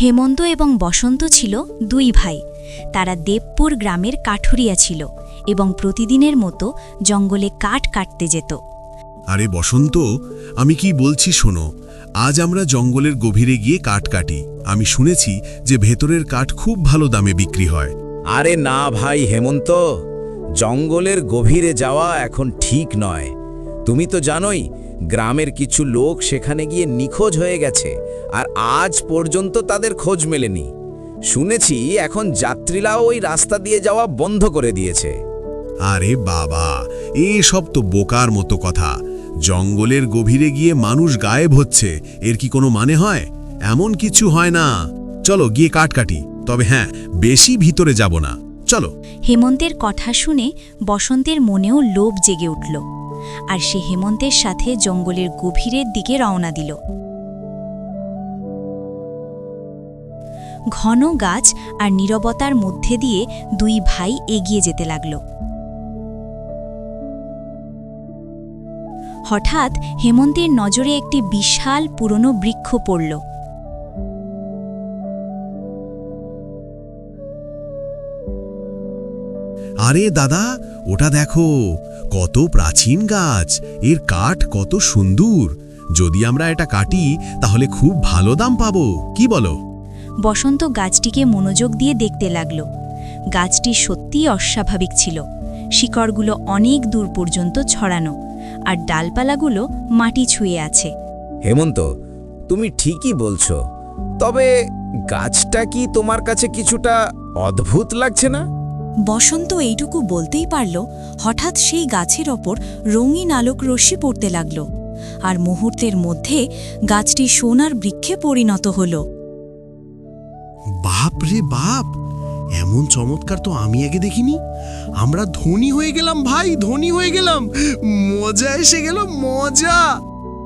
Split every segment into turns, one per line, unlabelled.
হেমন্ত এবং বসন্ত ছিল দুই ভাই। তারা দেবপুর গ্রামের কাঠুরিয়া ছিল এবং প্রতিদিনের মতো জঙ্গলে কাঠ কাটতে যেত।
আরে বসন্ত আমি কি বলছি শোনো আজ আমরা জঙ্গলের গভীরে গিয়ে কাঠ কাটি। আমি শুনেছি যে ভেতরের কাঠ খুব ভালো দামে বিক্রি হয়।
আরে না ভাই হেমন্ত জঙ্গলের গভীরে যাওয়া এখন ঠিক নয়। তুমি তো জানোই গ্রামের কিছু লোক সেখানে গিয়ে নিখোঁজ হয়ে গেছে আর আজ পর্যন্ত তাদের খোঁজ মেলেনি। শুনেছি এখন যাত্রীরাও ওই রাস্তা দিয়ে যাওয়া বন্ধ করে দিয়েছে।
আরে বাবা এসব তো বোকার মতো কথা। জঙ্গলের গভীরে গিয়ে মানুষ গায়েব হচ্ছে এর কি কোনো মানে হয়? এমন কিছু হয় না। চলো গিয়ে কাটকাটি তবে হ্যাঁ বেশি ভিতরে যাব না। চলো।
হেমন্তের কথা শুনে বসন্তের মনেও লোভ জেগে উঠল। আর সে হেমন্তের সাথে জঙ্গলের গভীরের দিকে রওনা দিল। ঘন গাছ আর নীরবতার মধ্যে দিয়ে দুই ভাই এগিয়ে যেতে লাগল। হঠাৎ হেমন্তের নজরে একটি বিশাল পুরনো বৃক্ষ পড়ল।
আরে দাদা, ওটা দেখো। কত প্রাচীন গাছ এর কাঠ কত সুন্দর। যদি আমরা এটা কাটি তাহলে খুব ভালো দাম পাবো। কি বলো?
বসন্ত গাছটিকে মনোযোগ দিয়ে দেখতে লাগল। গাছটি সত্যিই অস্বাভাবিক ছিল। শিকড়গুলো অনেক দূর পর্যন্ত ছড়ানো আর ডালপালাগুলো মাটি ছুঁয়ে আছে।
হেমন্ত তুমি ঠিকই বলছো। তবে গাছটা কি তোমার কাছে কিছুটা অদ্ভুত লাগছে না?
বসন্ত এইটুকু বলতেই পারল হঠাৎ সেই গাছের ওপর রঙিন আলোক রশ্মি পড়তে লাগল আর মুহূর্তের মধ্যে গাছটি সোনার বৃক্ষে পরিণত হল।
বাপ রে বাপ! এমন চমৎকার তো আমি আগে দেখিনি। আমরা ধনী হয়ে গেলাম ভাই ধনী হয়ে গেলাম। মজা এসে গেল মজা!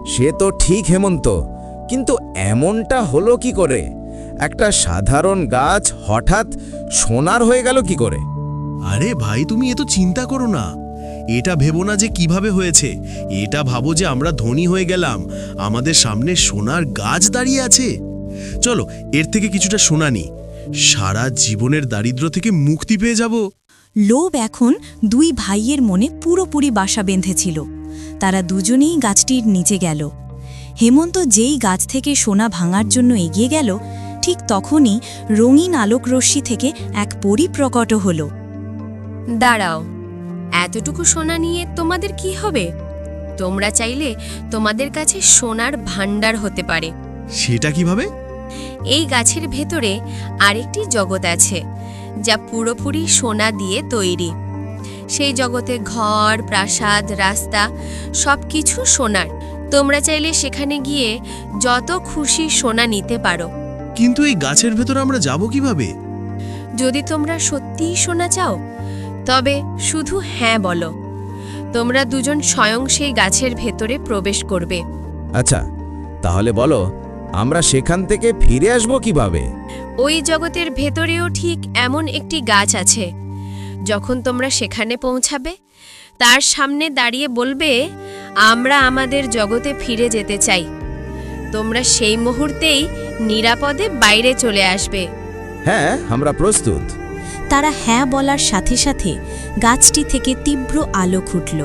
সে তো ঠিক হেমন্ত কিন্তু এমনটা হলো কি করে? একটা সাধারণ গাছ হঠাৎ সোনার হয়ে গেল কি করে?
আরে ভাই, তুমি এত চিন্তা করো না। এটা ভেবো না যে কীভাবে হয়েছে। এটা ভাবো যে আমরা ধনী হয়ে গেলাম। আমাদের সামনে সোনার গাছ দাঁড়িয়ে আছে। চলো, এর থেকে কিছুটা সোনা নি। সারা জীবনের দারিদ্র থেকে মুক্তি পেয়ে যাব।
লোভ এখন দুই ভাইয়ের মনে পুরোপুরি বাসা বেঁধেছিল। তারা দুজনেই গাছটির নিচে গেল। হেমন্ত যেই গাছ থেকে সোনা ভাঙার জন্য এগিয়ে গেল, ঠিক তখনই রঙিন আলোক রশ্মি থেকে এক পরি প্রকট হল।
দাঁড়াও এতটুকু সোনা নিয়ে তোমাদের কি হবে? তোমরা চাইলে তোমাদের কাছে সোনার ভাণ্ডার হতে পারে।
সেটা কীভাবে?
এই গাছের ভেতরে আরেকটি জগৎ আছে যা পুরোপুরি সোনা দিয়ে তৈরি। সেই জগতে ঘর প্রাসাদ রাস্তা সব কিছু সোনার। তোমরা চাইলে সেখানে গিয়ে যত খুশি সোনা নিতে পারো।
কিন্তু এই গাছের ভেতর আমরা যাব কীভাবে?
যদি তোমরা সত্যিই সোনা চাও তবে শুধু হ্যাঁ বলো। তোমরা দুজন স্বয়ং সেই গাছের ভেতরে প্রবেশ করবে।
আচ্ছা তাহলে বলো আমরা সেখান থেকে ফিরে আসব কীভাবে?
ওই জগতের ভেতরেও ঠিক এমন একটি গাছ আছে। যখন তোমরা সেখানে পৌঁছাবে তার সামনে দাঁড়িয়ে বলবে আমরা আমাদের জগতে ফিরে যেতে চাই। তোমরা সেই মুহূর্তেই নিরাপদে বাইরে চলে আসবে।
হ্যাঁ আমরা প্রস্তুত।
তারা হ্যাঁ বলার সাথে সাথে গাছটি থেকে তীব্র আলো ফুটল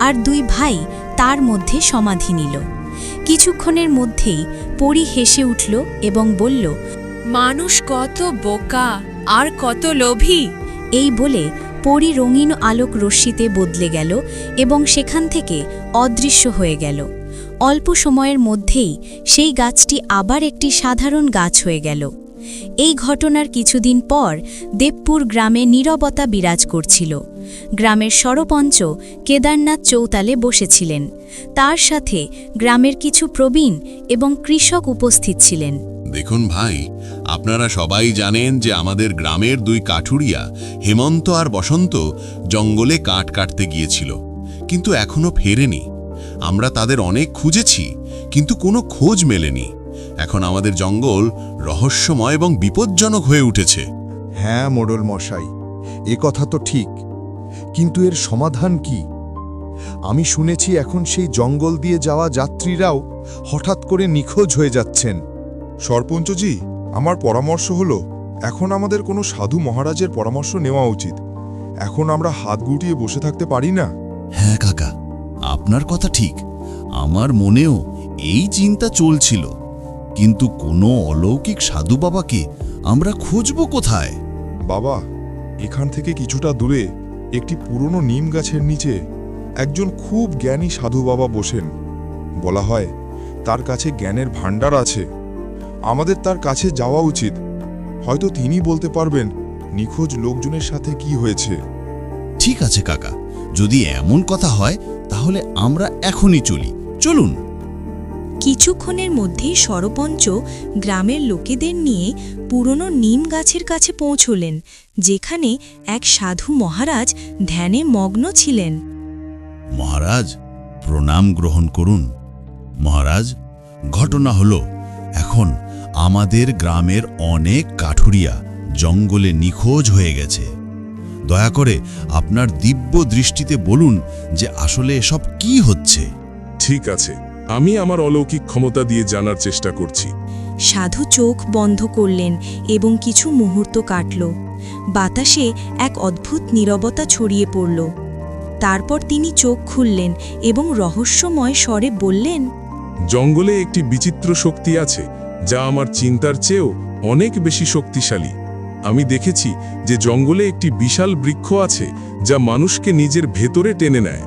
আর দুই ভাই তার মধ্যে সমাধি নিল। কিছুক্ষণের মধ্যেই পরি হেসে উঠল এবং বলল
মানুষ কত বোকা আর কত লোভী!
এই বলে পরি রঙিন আলোক রশ্মিতে বদলে গেল এবং সেখান থেকে অদৃশ্য হয়ে গেল। অল্প সময়ের মধ্যেই সেই গাছটি আবার একটি সাধারণ গাছ হয়ে গেল। এই ঘটনার কিছুদিন পর দেবপুর গ্রামে নীরবতা বিরাজ করছিল। গ্রামের সরপঞ্চ কেদারনাথ চৌতালে বসেছিলেন। তার সাথে গ্রামের কিছু প্রবীণ এবং কৃষক উপস্থিত ছিলেন।
দেখুন ভাই, আপনারা সবাই জানেন যে আমাদের গ্রামের দুই কাঠুরিয়া, হেমন্ত আর বসন্ত, জঙ্গলে কাঠ কাটতে গিয়েছিল। কিন্তু এখনও ফেরেনি। আমরা তাদের অনেক খুঁজেছি, কিন্তু কোনো খোঁজ মেলেনি। এখন আমাদের জঙ্গল রহস্যময় এবং বিপজ্জনক হয়ে উঠেছে।
হ্যাঁ মোড়ল মশাই এ কথা তো ঠিক। কিন্তু এর সমাধান কি? আমি শুনেছি এখন সেই জঙ্গল দিয়ে যাওয়া যাত্রীরাও হঠাৎ করে নিখোঁজ হয়ে যাচ্ছেন।
সরপঞ্চজি
আমার পরামর্শ হলো এখন আমাদের কোনো সাধু মহারাজের পরামর্শ নেওয়া উচিত। এখন আমরা হাত গুটিয়ে বসে থাকতে পারি না?
হ্যাঁ কাকা আপনার কথা ঠিক। আমার মনেও এই চিন্তা চলছিল। কিন্তু কোনো অলৌকিক সাধু বাবাকে আমরা খুঁজব কোথায়?
বাবা এখান থেকে কিছুটা দূরে একটি পুরনো নিম গাছের নিচে একজন খুব জ্ঞানী সাধু বাবা বসেন। বলা হয় তার কাছে জ্ঞানের ভাণ্ডার আছে। আমাদের তার কাছে যাওয়া উচিত। হয়তো তিনি বলতে পারবেন নিখোঁজ লোকজনের সাথে কি হয়েছে।
ঠিক আছে কাকা। যদি এমন কথা হয় তাহলে আমরা এখনই চলি। চলুন।
কিছুক্ষণের মধ্যেই সরপঞ্চ গ্রামের লোকেদের নিয়ে পুরনো নিম গাছের কাছে পৌঁছলেন যেখানে এক সাধু মহারাজ ধ্যানে মগ্ন ছিলেন।
মহারাজ প্রণাম গ্রহণ করুন। মহারাজ ঘটনা হলো এখন আমাদের গ্রামের অনেক কাঠুরিয়া জঙ্গলে নিখোঁজ হয়ে গেছে। দয়া করে আপনার দিব্য দৃষ্টিতে বলুন যে আসলে এসব কি হচ্ছে।
ঠিক আছে। আমি আমার অলৌকিক ক্ষমতা দিয়ে জানার চেষ্টা করছি।
সাধু চোখ বন্ধ করলেন এবং কিছু মুহূর্ত কাটল। বাতাসে এক অদ্ভুত নীরবতা ছড়িয়ে পড়ল। তারপর তিনি চোখ খুললেন এবং রহস্যময় স্বরে বললেন
জঙ্গলে একটি বিচিত্র শক্তি আছে যা আমার চিন্তার চেয়েও অনেক বেশি শক্তিশালী। আমি দেখেছি যে জঙ্গলে একটি বিশাল বৃক্ষ আছে যা মানুষকে নিজের ভেতরে টেনে নেয়।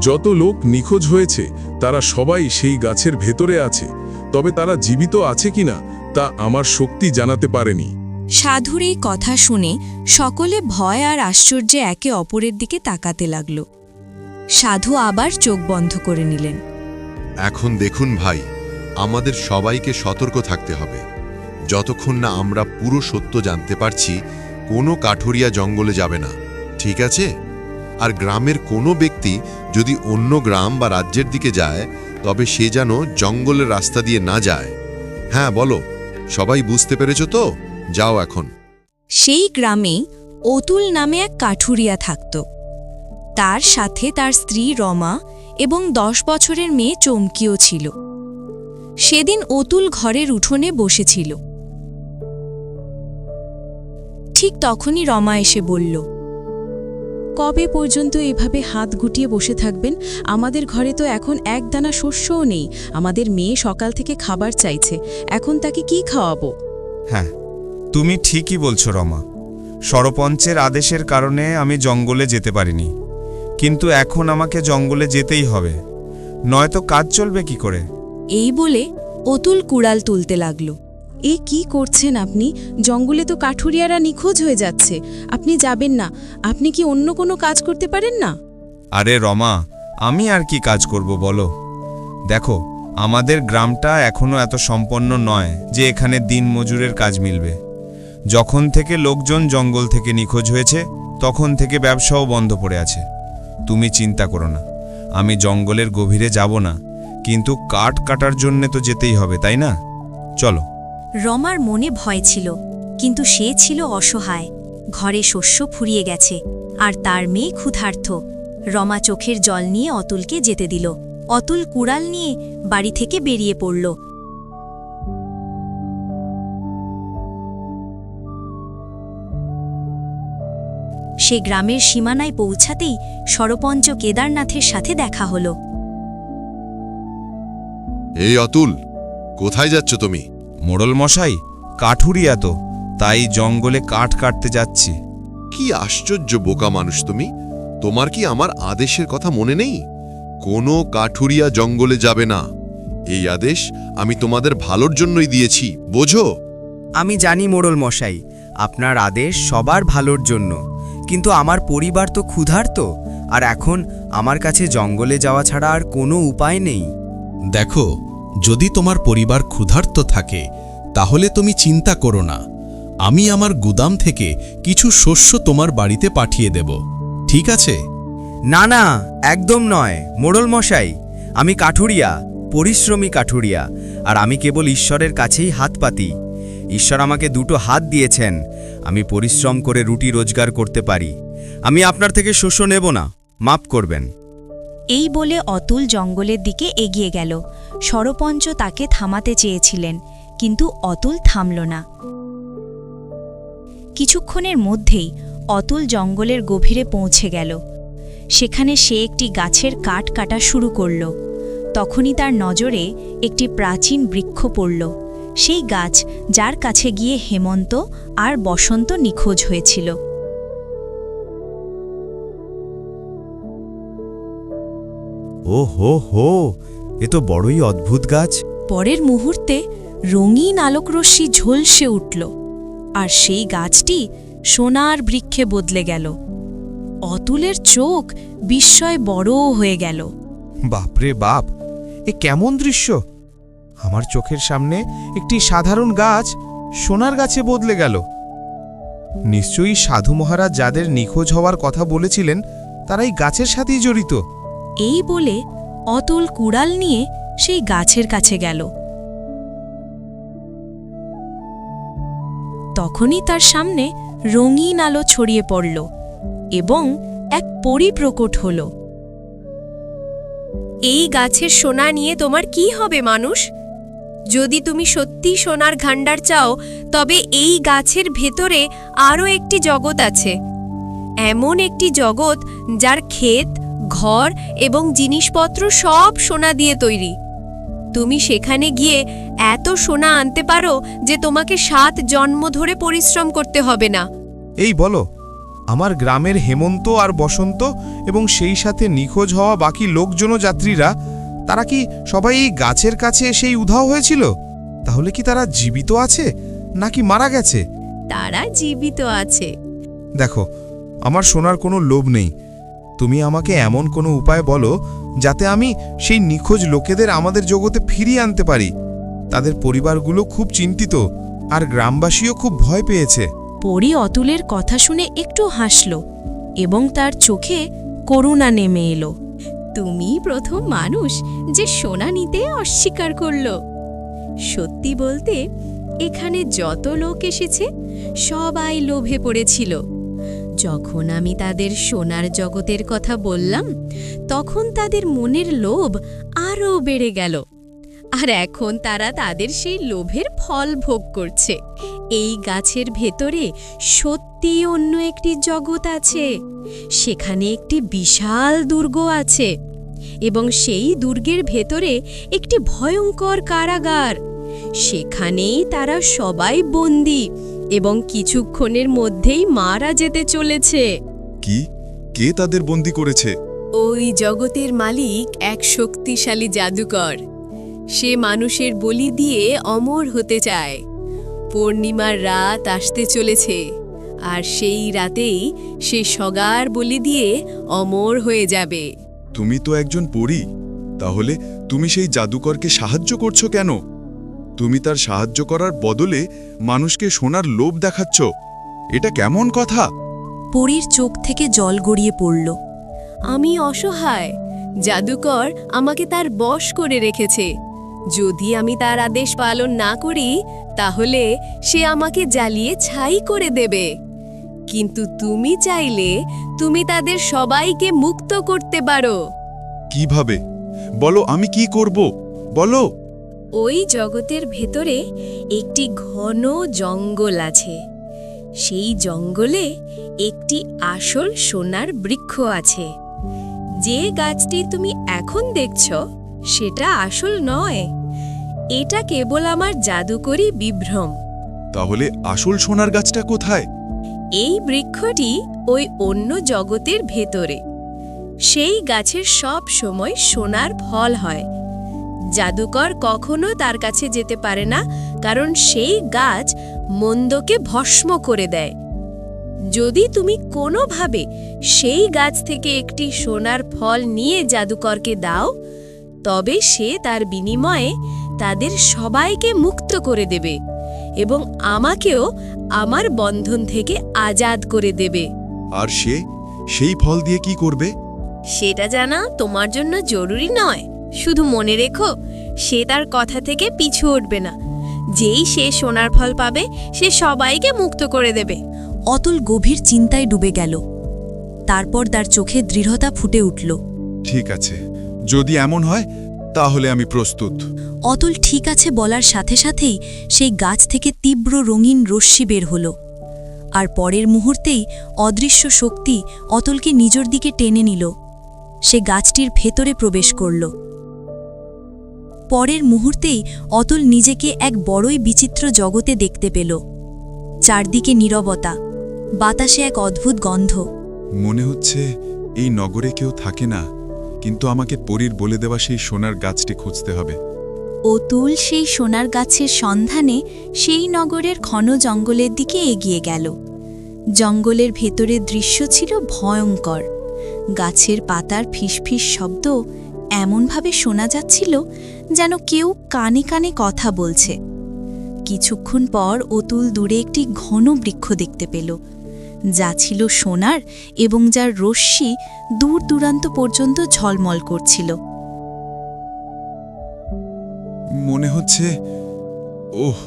যত লোক নিখোঁজ হয়েছে তারা সবাই সেই গাছের ভেতরে আছে। তবে তারা জীবিত আছে কিনা তা আমার শক্তি জানাতে পারেনি।
সাধুর এই কথা শুনে সকলে ভয় আর আশ্চর্যে একে অপরের দিকে তাকাতে লাগল। সাধু আবার চোখ বন্ধ করে নিলেন।
এখন দেখুন ভাই আমাদের সবাইকে সতর্ক থাকতে হবে। যতক্ষণ না আমরা পুরো সত্য জানতে পারছি কোনো কাঠুরিয়া জঙ্গলে যাবে না। ঠিক আছে? আর গ্রামের কোনো ব্যক্তি যদি অন্য গ্রাম বা রাজ্যের দিকে যায়, তবে সে যেন জঙ্গলের রাস্তা দিয়ে না যায়। হ্যাঁ বলো, সবাই বুঝতে পেরেছ তো? যাও এখন।
সেই গ্রামে অতুল নামে এক কাঠুরিয়া থাকত। তার সাথে তার স্ত্রী রমা এবং দশ বছরের মেয়ে চমকিও ছিল। সেদিন অতুল ঘরের উঠোনে বসেছিল। ঠিক তখনই রমা এসে বলল
কবে পর্যন্ত এভাবে হাত গুটিয়ে বসে থাকবেন? আমাদের ঘরে তো এখন এক দানা শস্যও নেই। আমাদের মেয়ে সকাল থেকে খাবার চাইছে। এখন তাকে কি খাওয়াবো?
হ্যাঁ তুমি ঠিকই বলছো রমা। সরপঞ্চের আদেশের কারণে আমি জঙ্গলে যেতে পারিনি। কিন্তু এখন আমাকে জঙ্গলে যেতেই হবে। নয়তো কাজ চলবে কি করে?
এই বলে অতুল কুড়াল তুলতে লাগল।
এ কি করছেন আপনি? জঙ্গলে তো কাঠুরিয়ারা নিখোঁজ হয়ে যাচ্ছে। আপনি যাবেন না। আপনি কি অন্য কোনো কাজ করতে পারেন না?
আরে রমা, আমি আর কি কাজ করব বলো? দেখো, আমাদের গ্রামটা এখনও এত সম্পন্ন নয় যে এখানে দিন মজুরের কাজ মিলবে। যখন থেকে লোকজন জঙ্গল থেকে নিখোঁজ হয়েছে, তখন থেকে ব্যবসাও বন্ধ পড়ে আছে। তুমি চিন্তা করো না। আমি জঙ্গলের গভীরে যাব না, কিন্তু কাঠ কাটার জন্যে তো যেতেই হবে, তাই না? চলো।
রমার মনে ভয় ছিল, কিন্তু সে ছিল অসহায়। ঘরে শস্য ফুরিয়ে গেছে, আর তার মেয়ে ক্ষুধার্থ রমা চোখের জল নিয়ে অতুলকে যেতে দিল। অতুল কুড়াল নিয়ে বাড়ি থেকে বেরিয়ে পড়ল। সে গ্রামের সীমানায় পৌঁছাতেই সরপঞ্চ কেদারনাথের সাথে দেখা হলো।
এই অতুল, কোথায় যাচ্ছ তুমি?
মোড়ল মশাই কাঠুরিয়া তো তাই জঙ্গলে কাঠ কাটতে যাচ্ছি।
কি আশ্চর্য বোকা মানুষ তুমি। তোমার কি আমার আদেশের কথা মনে নেই? কোনো কাঠুরিয়া জঙ্গলে যাবে না। এই আদেশ আমি তোমাদের ভালোর জন্যই দিয়েছি বোঝো?
আমি জানি মোড়ল মশাই আপনার আদেশ সবার ভালোর জন্য। কিন্তু আমার পরিবার তো ক্ষুধার্ত আর এখন আমার কাছে জঙ্গলে যাওয়া ছাড়া আর কোনো উপায় নেই।
দেখো যদি তোমার পরিবার ক্ষুধার্ত থাকে, তাহলে তুমি চিন্তা করো না। আমি আমার গুদাম থেকে কিছু শস্য তোমার বাড়িতে পাঠিয়ে দেব। ঠিক আছে?
না না, একদম নয়, মোড়ল মশাই। আমি কাঠুরিয়া, পরিশ্রমী কাঠুরিয়া, আর আমি কেবল ঈশ্বরের কাছেই হাত পাতি। ঈশ্বর আমাকে দুটো হাত দিয়েছেন, আমি পরিশ্রম করে রুটি রোজগার করতে পারি। আমি আপনার থেকে শস্য নেব না, মাপ করবেন।
এই বলে অতুল জঙ্গলের দিকে এগিয়ে গেল। সরপঞ্চ তাকে থামাতে চেয়েছিলেন, কিন্তু অতুল থামল না। কিছুক্ষণের মধ্যেই অতুল জঙ্গলের গভীরে পৌঁছে গেল। সেখানে সে একটি গাছের কাঠ কাটা শুরু করল। তখনই তার নজরে একটি প্রাচীন বৃক্ষ পড়ল। সেই গাছ যার কাছে গিয়ে হেমন্ত আর বসন্ত নিখোঁজ হয়েছিল।
ও হো হো এ তো বড়ই অদ্ভুত গাছ।
পরের মুহূর্তে রঙিন আলোকরশ্মি ঝলসে উঠল আর সেই গাছটি সোনার বৃক্ষে বদলে গেল। অতুলের চোখ বিস্ময় বড় হয়ে গেল।
বাপরে বাপ এ কেমন দৃশ্য! আমার চোখের সামনে একটি সাধারণ গাছ সোনার গাছে বদলে গেল। নিশ্চয়ই সাধু মহারাজ যাদের নিখোঁজ হওয়ার কথা বলেছিলেন তারা এই গাছের সাথেই জড়িত।
এই বলে অতল কুড়াল নিয়ে সেই গাছের কাছে গেল। তখনই তার সামনে রঙিন আলো ছড়িয়ে পড়ল এবং এক পরি প্রকট হল।
এই গাছের সোনা নিয়ে তোমার কি হবে মানুষ? যদি তুমি সত্যি সোনার ভাণ্ডার চাও, তবে এই গাছের ভেতরে আরও একটি জগৎ আছে। এমন একটি জগৎ যার ক্ষেত ঘর এবং জিনিসপত্র সব সোনা দিয়ে তৈরি। তুমি সেখানে গিয়ে এত সোনা আনতে পারো যে তোমাকে সাত জন্ম ধরে পরিশ্রম করতে হবে না।
এই বলো আমার গ্রামের হেমন্ত আর বসন্ত এবং সেই সাথে নিখোঁজ হওয়া বাকি লোকজন যাত্রীরা তারা কি সবাই এই গাছের কাছে এসেই উধাও হয়েছিল? তাহলে কি তারা জীবিত আছে নাকি মারা গেছে?
তারা জীবিত আছে।
দেখো আমার সোনার কোনো লোভ নেই তুমি আমাকে এমন কোনো উপায় বলো যাতে আমি সেই নিখোঁজ লোকেদের আমাদের জগতে ফিরিয়ে আনতে পারি। তাদের পরিবারগুলো খুব চিন্তিত আর গ্রামবাসীও খুব ভয় পেয়েছে।
পরি অতুলের কথা শুনে একটু হাসল এবং তার চোখে করুণা নেমে এলো।
তুমি প্রথম মানুষ যে সোনা নিতে অস্বীকার করল। সত্যি বলতে, এখানে যত লোক এসেছে, সবাই লোভে পড়েছিল। যখন আমি তাদের সোনার জগতের কথা বললাম, তখন তাদের মনের লোভ আরও বেড়ে গেল। আর এখন তারা তাদের সেই লোভের ফল ভোগ করছে। এই গাছের ভেতরে সত্যি অন্য একটি জগৎ আছে। সেখানে একটি বিশাল দুর্গ আছে এবং সেই দুর্গের ভেতরে একটি ভয়ঙ্কর কারাগার। সেখানেই তারা সবাই বন্দী। এবং কিছুক্ষণের মধ্যেই মারা যেতে চলেছে।
কি? কে তাদের বন্দি করেছে?
ওই জগতের মালিক এক শক্তিশালী জাদুকর। সে মানুষের বলি দিয়ে অমর হতে চায়। পূর্ণিমার রাত আসতে চলেছে আর সেই রাতেই সে সগার বলি দিয়ে অমর হয়ে যাবে।
তুমি তো একজন পড়ি তাহলে তুমি সেই জাদুকরকে সাহায্য করছ কেন? তুমি তার সাহায্য করার বদলে মানুষকে সোনার লোভ দেখাচ্ছ। এটা কেমন কথা?
পরীর চোখ থেকে জল গড়িয়ে পড়ল।
আমি অসহায়। জাদুকর আমাকে তার বশ করে রেখেছে। যদি আমি তার আদেশ পালন না করি তাহলে সে আমাকে জ্বালিয়ে ছাই করে দেবে। কিন্তু তুমি চাইলে তুমি তাদের সবাইকে মুক্ত করতে পারো।
কীভাবে? বলো আমি কি করব? বলো।
ওই জগতের ভেতরে একটি ঘন জঙ্গল আছে। সেই জঙ্গলে একটি আসল সোনার বৃক্ষ আছে। যে গাছটি তুমি এখন দেখছ সেটা আসল নয়। এটা কেবল আমার জাদুকরি বিভ্রম।
তাহলে আসল সোনার গাছটা কোথায়?
এই বৃক্ষটি ওই অন্য জগতের ভেতরে। সেই গাছের সব সময় সোনার ফল হয়। জাদুকর কখনো তার কাছে যেতে পারে না কারণ সেই গাছ মন্দকে ভস্ম করে দেয়। যদি তুমি কোনোভাবে সেই গাছ থেকে একটি সোনার ফল নিয়ে জাদুকরকে দাও তবে সে তার বিনিময়ে তাদের সবাইকে মুক্ত করে দেবে এবং আমাকেও আমার বন্ধন থেকে আজাদ করে দেবে।
আর সে সেই ফল দিয়ে কি করবে?
সেটা জানা তোমার জন্য জরুরি নয়। শুধু মনে রেখো সে তার কথা থেকে পিছু উঠবে না। যেই সে সোনার ফল পাবে সে সবাইকে মুক্ত করে দেবে।
অতুল গভীর চিন্তায় ডুবে গেল। তারপর তার চোখে দৃঢ়তা ফুটে উঠল।
ঠিক আছে যদি এমন হয় তাহলে আমি প্রস্তুত।
অতুল ঠিক আছে বলার সাথে সাথেই সেই গাছ থেকে তীব্র রঙিন রশ্মি বের হলো। আর পরের মুহূর্তেই অদৃশ্য শক্তি অতুলকে নিজের দিকে টেনে নিল। সে গাছটির ভেতরে প্রবেশ করল। পরের মুহূর্তেই অতুল নিজেকে এক বড়ই বিচিত্র জগতে দেখতে পেল। চারদিকে নীরবতা বাতাসে এক অদ্ভুত গন্ধ।
মনে হচ্ছে এই নগরে কেউ থাকে না কিন্তু আমাকে পরীর বলে দেওয়া সেই সোনার গাছটি খুঁজতে হবে।
অতুল সেই সোনার গাছের সন্ধানে সেই নগরের ঘন জঙ্গলের দিকে এগিয়ে গেল। জঙ্গলের ভেতরের দৃশ্য ছিল ভয়ঙ্কর। গাছের পাতার ফিসফিস শব্দ এমনভাবে শোনা যাচ্ছিল যেন কেউ কানে কানে কথা বলছে। কিছুক্ষণ পর অতুল দূরে একটি ঘন বৃক্ষ দেখতে পেল। যা ছিল সোনার এবং যার রশ্মি দূর দূরান্ত পর্যন্ত ঝলমল করছিল।
মনে হচ্ছে ওহ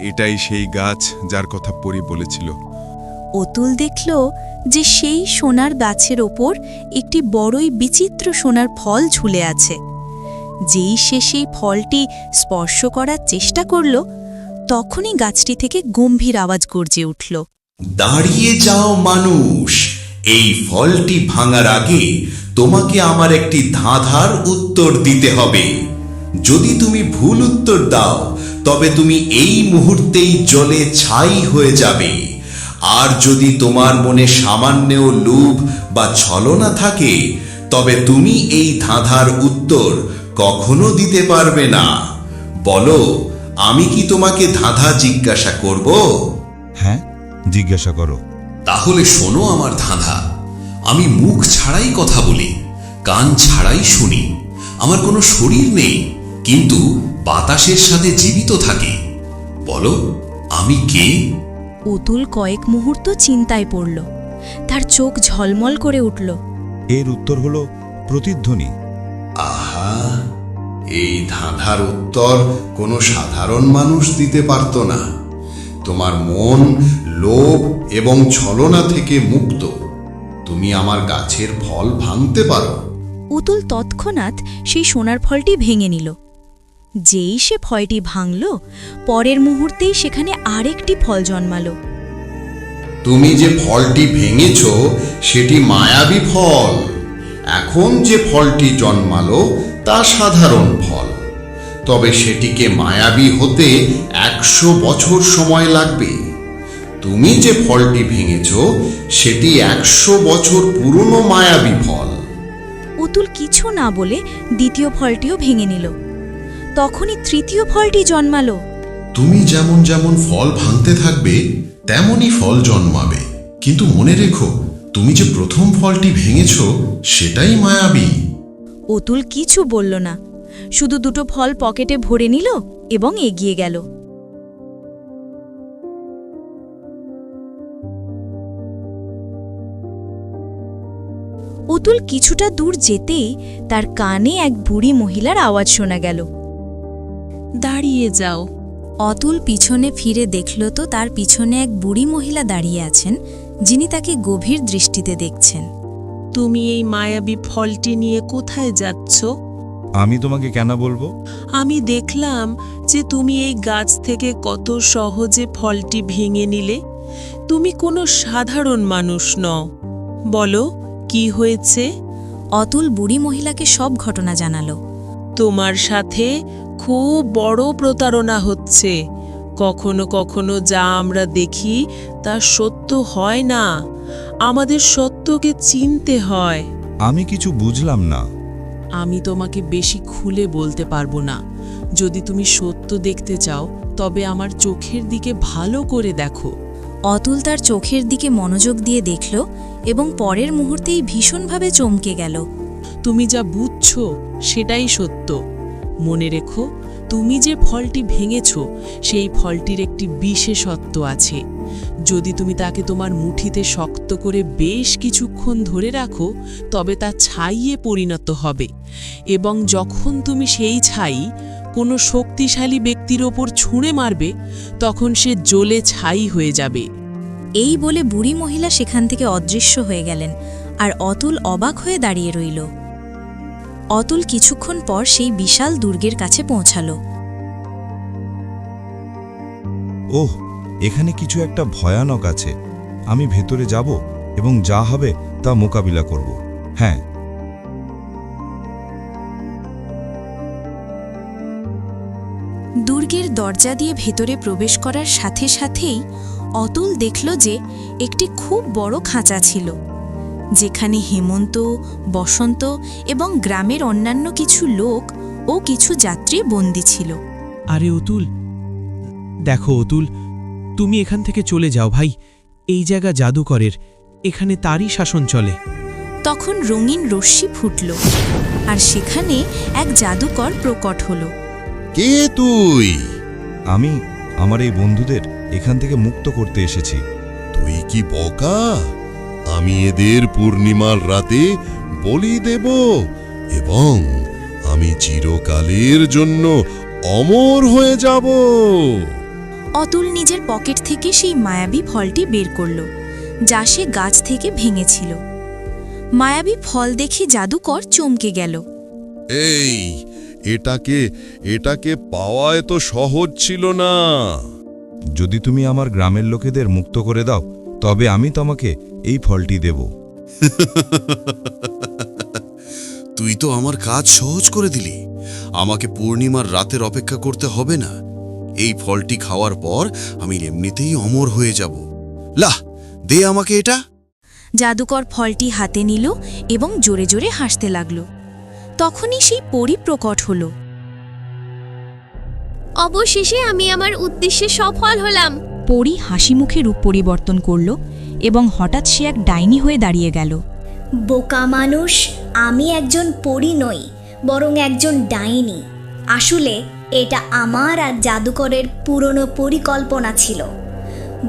এটাই সেই গাছ যার কথা পরী বলেছিল।
অতুল দেখল যে সেই সোনার গাছের ওপর একটি বড়ই বিচিত্র সোনার ফল ঝুলে আছে। যেই সে সেই ফলটি স্পর্শ করার চেষ্টা করল, তখনই গাছটি থেকে গম্ভীর আওয়াজ গর্জে উঠল।
দাঁড়িয়ে যাও মানুষ, এই ফলটি ভাঙার আগে তোমাকে আমার একটি ধাঁধার উত্তর দিতে হবে। যদি তুমি ভুল উত্তর দাও, তবে তুমি এই মুহূর্তেই জলে ছাই হয়ে যাবে। আর যদি তোমার মনে সামান্যও লোভ বা ছলনা থাকে, তবে তুমি এই ধাঁধার উত্তর কখনো দিতে পারবে না। বলো আমি কি তোমাকে ধাঁধা জিজ্ঞাসা করব?
হ্যাঁ জিজ্ঞাসা করো।
তাহলে শোনো আমার ধাঁধা। আমি মুখ ছাড়াই কথা বলি কান ছাড়াই শুনি। আমার কোনো শরীর নেই কিন্তু বাতাসের সাথে জীবিত থাকি। বলো আমি কে?
অতুল কয়েক মুহূর্ত চিন্তায় পড়ল। তার চোখ ঝলমল করে উঠল।
এর উত্তর হলো প্রতিধ্বনি।
আহা এই ধাঁধার উত্তর কোনো সাধারণ মানুষ দিতে পারত না। তোমার মন লোভ এবং ছলনা থেকে মুক্ত। তুমি আমার গাছের ফল ভাঙতে পারো।
অতুল তৎক্ষণাৎ সেই সোনার ফলটি ভেঙে নিল। যেই সে ফলটি ভাঙল পরের মুহূর্তেই সেখানে আরেকটি ফল জন্মালো।
তুমি যে ফলটি ভেঙেছ সেটি মায়াবী ফল। এখন যে ফলটি জন্মালো তা সাধারণ ফল। তবে সেটিকে মায়াবী হতে একশো বছর সময় লাগবে। তুমি যে ফলটি ভেঙেছ সেটি একশো বছর পুরনো মায়াবী ফল।
অতুল কিছু না বলে দ্বিতীয় ফলটিও ভেঙে নিল। তখনই তৃতীয় ফলটি জন্মালো।
তুমি যেমন যেমন ফল ভাঙতে থাকবে তেমনই ফল জন্মাবে। কিন্তু মনে রেখো তুমি যে প্রথম ফলটি ভেঙেছ সেটাই মায়াবী।
অতুল কিছু বলল না। শুধু দুটো ফল পকেটে ভরে নিল এবং এগিয়ে গেল। অতুল কিছুটা দূর যেতেই তার কানে এক বুড়ি মহিলার আওয়াজ শোনা গেল।
দাঁড়িয়ে যাও।
অতুল পিছনে ফিরে দেখল তো তার পিছনে এক বুড়ি মহিলা দাঁড়িয়ে আছেন যিনি তাকে গভীর দৃষ্টিতে দেখছেন।
তুমি এই মায়াবী ফলটি নিয়ে কোথায় যাচ্ছ?
আমি তোমাকে কেন বলব?
আমি দেখলাম যে তুমি এই গাছ থেকে কত সহজে ফলটি ভেঙে নিলে। তুমি কোনো সাধারণ মানুষ নও। বলো কি হয়েছে?
অতুল বুড়ি মহিলাকে সব ঘটনা জানালো।
তোমার সাথে খুব বড় প্রতারণা হচ্ছে। কখনো কখনো যা আমরা দেখি তা সত্য হয় না। আমাদের সত্যকে চিনতে হয়।
আমি কিছু বুঝলাম না।
আমি তোমাকে বেশি খুলে বলতে পারব না। যদি তুমি সত্য দেখতে চাও তবে আমার চোখের দিকে ভালো করে দেখো।
অতুল তার চোখের দিকে মনোযোগ দিয়ে দেখল এবং পরের মুহূর্তেই ভীষণভাবে চমকে গেল।
তুমি যা বুঝছ সেটাই সত্য। মনে রেখো তুমি যে ফলটি ভেঙেছ, সেই ফলটির একটি বিশেষত্ব আছে। যদি তুমি তাকে তোমার মুঠিতে শক্ত করে বেশ কিছুক্ষণ ধরে রাখো, তবে তা ছাইয়ে পরিণত হবে। এবং যখন তুমি সেই ছাই কোনো শক্তিশালী ব্যক্তির ওপর ছুঁড়ে মারবে, তখন সে জ্বলে ছাই হয়ে যাবে।
এই বলে বুড়ি মহিলা সেখান থেকে অদৃশ্য হয়ে গেলেন, আর অতুল অবাক হয়ে দাঁড়িয়ে রইল। অতুল কিছুক্ষণ পর সেই বিশাল দুর্গের কাছে পৌঁছালো।
ওহ এখানে কিছু একটা ভয়ানক আছে। আমি ভেতরে যাব এবং যা হবে তা মোকাবিলা করব। হ্যাঁ।
দুর্গের দরজা দিয়ে ভেতরে প্রবেশ করার সাথে সাথেই অতুল দেখল যে একটি খুব বড় খাঁচা ছিল। যেখানে হেমন্ত বসন্ত এবং গ্রামের অন্যান্য কিছু লোক ও কিছু যাত্রী বন্দী ছিল।
আরে অতুল দেখো অতুল তুমি এখান থেকে চলে যাও ভাই। এই জায়গা জাদুকরের এখানে তারই শাসন চলে।
তখন রঙিন রশ্মি ফুটল আর সেখানে এক জাদুকর প্রকট হল।
কে তুই?
আমি আমার এই বন্ধুদের এখান থেকে মুক্ত করতে এসেছি।
তুই কি বকা? আমি এদের পূর্ণিমার রাতে বলি দেব এবং আমি চিরকালের জন্য অমর হয়ে যাব।
অতুল নিজের পকেট থেকে সেই মায়াবী ফলটি বের করল যা সে গাছ থেকে ভেঙেছিল। মায়াবী ফল দেখে জাদুকর চমকে গেল।
এই এটাকে এটাকে পাওয়ায় তো সহজ ছিল না।
যদি তুমি আমার গ্রামের লোকেদের মুক্ত করে দাও তবে আমি তোমাকে এই ফলটি দেব।
তুই তো আমার কাজ সহজ করে দিলি। আমাকে পূর্ণিমার রাতের অপেক্ষা করতে হবে না। এই ফলটি খাওয়ার পর আমি এমনিতেই অমর হয়ে যাব। লাহ দে আমাকে এটা।
জাদুকর ফলটি হাতে নিল এবং জোরে জোরে হাসতে লাগল। তখনই সেই পরি প্রকট হল।
অবশেষে আমি আমার উদ্দেশ্যে সফল হলাম।
পরি হাসি মুখে রূপ পরিবর্তন করল এবং হঠাৎ সে এক ডাইনি হয়ে দাঁড়িয়ে গেল।
বোকা মানুষ, আমি একজন পরী নই, বরং একজন ডাইনি। আসলে এটা আমার আর জাদুকরের পুরনো পরিকল্পনা ছিল।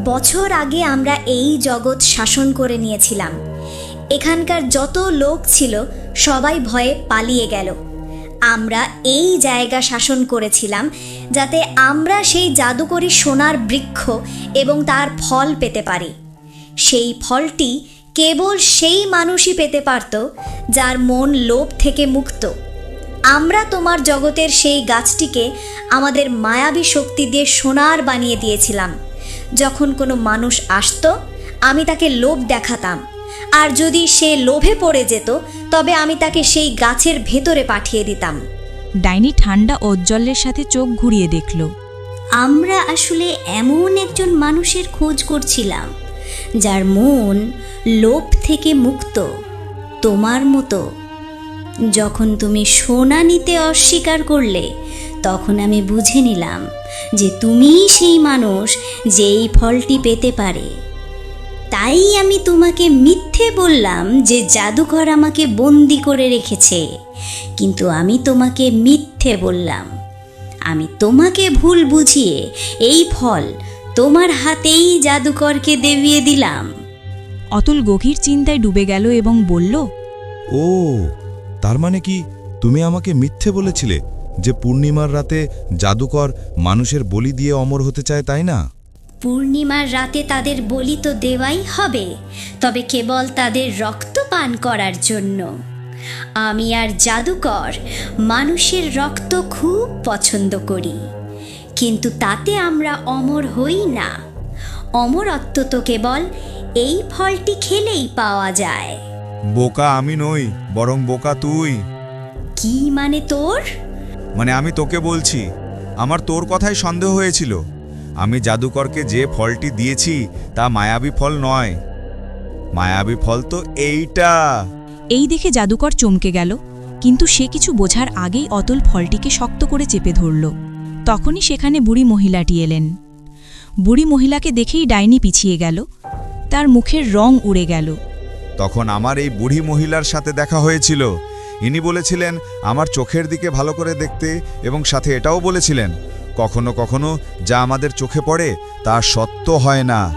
বছর আগে আমরা এই জগৎ শাসন করে নিয়েছিলাম। এখানকার যত লোক ছিল, সবাই ভয়ে পালিয়ে গেল। আমরা এই জায়গা শাসন করেছিলাম যাতে আমরা সেই জাদুকরি সোনার বৃক্ষ এবং তার ফল পেতে পারি। সেই ফলটি কেবল সেই মানুষই পেতে পারত যার মন লোভ থেকে মুক্ত। আমরা তোমার জগতের সেই গাছটিকে আমাদের মায়াবী শক্তি দিয়ে সোনার বানিয়ে দিয়েছিলাম। যখন কোনো মানুষ আসতো আমি তাকে লোভ দেখাতাম। আর যদি সে লোভে পড়ে যেত তবে আমি তাকে সেই গাছের ভেতরে পাঠিয়ে দিতাম।
ডাইনি ঠান্ডা ঔজ্জ্বল্যের সাথে চোখ ঘুরিয়ে দেখল।
আমরা আসলে এমন একজন মানুষের খোঁজ করছিলাম। যার মন লোভ থেকে মুক্ত, তোমার মতো। যখন তুমি সোনা নিতে অস্বীকার করলে, তখন আমি বুঝে নিলাম যে তুমিই সেই মানুষ যে এই ফলটি পেতে পারে। তাই আমি তোমাকে মিথ্যে বললাম যে জাদুঘর আমাকে বন্দি করে রেখেছে, কিন্তু আমি তোমাকে মিথ্যে বললাম। আমি তোমাকে ভুল বুঝিয়ে এই ফল তোমার হাতেই জাদুকরকে দেবিয়ে দিলাম।
অতুল গভীর চিন্তায় ডুবে গেল এবং বলল
ও তার মানে কি তুমি আমাকে মিথ্যে বলেছিলে যে পূর্ণিমার রাতে জাদুকর মানুষের বলি দিয়ে অমর হতে চায় তাই না?
পূর্ণিমার রাতে তাদের বলি তো দেওয়াই হবে তবে কেবল তাদের রক্ত পান করার জন্য। আমি আর জাদুকর মানুষের রক্ত খুব পছন্দ করি। কিন্তু তাতে আমরা অমর হই না। অমরত্ব তো কেবল এই ফলটি খেলেই পাওয়া যায়।
বোকা আমি নই বরং বোকা তুই।
কি মানে তোর?
মানে আমি তোকে বলছি আমার তোর কথাই সন্দেহ হয়েছিল। আমি জাদুকরকে যে ফলটি দিয়েছি তা মায়াবী ফল নয়। মায়াবী ফল তো এইটা।
এই দেখে জাদুকর চমকে গেল কিন্তু সে কিছু বোঝার আগেই অতুল ফলটিকে শক্ত করে চেপে ধরল। তখনই সেখানে বুড়ি মহিলাটি এলেন। বুড়ি মহিলাকে দেখেই ডাইনি পিছিয়ে গেল। তার মুখের রং উড়ে গেল।
তখন আমার এই বুড়ি মহিলার সাথে দেখা হয়েছিল। ইনি বলেছিলেন, আমার চোখের দিকে ভালো করে দেখতে এবং সাথে এটাও বলেছিলেন, কখনো কখনো যা আমাদের চোখে পড়ে তা সত্য হয় না।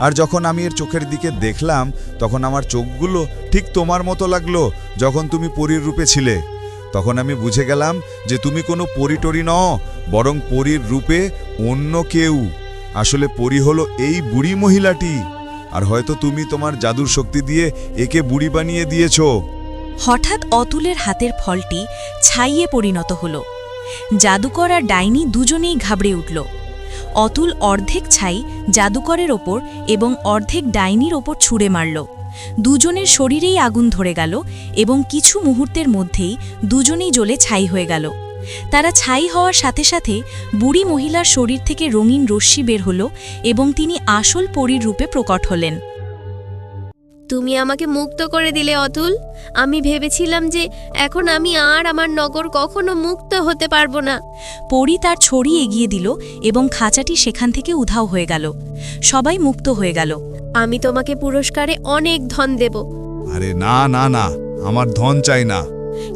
আর যখন আমি এর চোখের দিকে দেখলাম, তখন আমার চোখগুলো ঠিক তোমার মতো লাগল যখন তুমি পরীর রূপে ছিলে। তখন আমি বুঝে গেলাম যে তুমি কোনো পরিটরি নও, বরং পরীর রূপে অন্য কেউ। আসলে পরী হলো এই বুড়ি মহিলাটি। আর হয়তো তুমি তোমার জাদুর শক্তি দিয়ে একে বুড়ি বানিয়ে দিয়েছ।
হঠাৎ অতুলের হাতের ফলটি ছাইয়ে পরিণত হল। জাদুকর আর ডাইনি দুজনেই ঘাবড়ে উঠল। অতুল অর্ধেক ছাই জাদুকরের ওপর এবং অর্ধেক ডাইনির ওপর ছুঁড়ে মারল। দুজনের শরীরেই আগুন ধরে গেল এবং কিছু মুহূর্তের মধ্যেই দুজনেই জ্বলে ছাই হয়ে গেল। তারা ছাই হওয়ার সাথে সাথে বুড়ি মহিলার শরীর থেকে রঙিন রশ্মি বের হল এবং তিনি আসল পরীর রূপে প্রকট হলেন।
তুমি আমাকে মুক্ত করে দিলে অতুল। আমি ভেবেছিলাম যে এখন আমি আর আমার নগর কখনো মুক্ত হতে পারব না।
পরি তার ছড়ি এগিয়ে দিল এবং খাঁচাটি সেখান থেকে উধাও হয়ে গেল। সবাই মুক্ত হয়ে গেল।
আমি তোমাকে পুরস্কারে অনেক ধন দেব।
আরে না না না আমার ধন চাই না।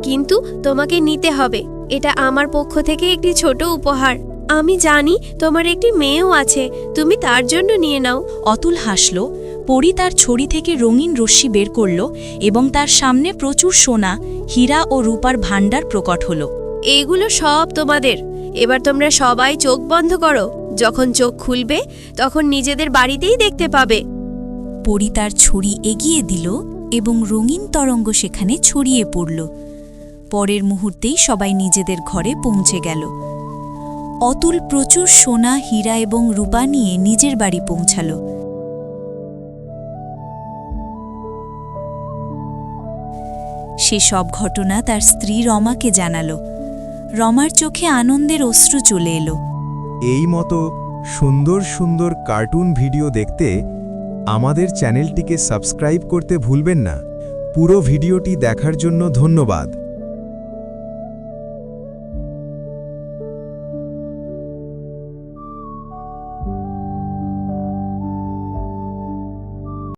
কিন্তু তোমাকে নিতে হবে। এটা আমার পক্ষ থেকে একটি ছোট উপহার। আমি জানি তোমার একটি মেয়েও আছে। তুমি তার জন্য নিয়ে নাও।
অতুল হাসল। পরি তার ছড়ি থেকে রঙিন রশ্মি বের করল এবং তার সামনে প্রচুর সোনা হীরা ও রূপার ভাণ্ডার প্রকট হল।
এইগুলো সব তোমাদের। এবার তোমরা সবাই চোখ বন্ধ করো। যখন চোখ খুলবে তখন নিজেদের বাড়িতেই দেখতে পাবে।
পরি তার ছড়ি এগিয়ে দিল এবং রঙিন তরঙ্গ সেখানে ছড়িয়ে পড়ল। পরের মুহূর্তেই সবাই নিজেদের ঘরে পৌঁছে গেল। অতুল প্রচুর সোনা হীরা এবং রূপা নিয়ে নিজের বাড়ি পৌঁছাল। সে সব ঘটনা তার স্ত্রী রমাকে জানালো। রমার চোখে আনন্দের অশ্রু চলে এলো।
এই মতো সুন্দর সুন্দর কার্টুন ভিডিও দেখতে আমাদের চ্যানেলটিকে সাবস্ক্রাইব করতে ভুলবেন না। পুরো ভিডিওটি দেখার জন্য ধন্যবাদ।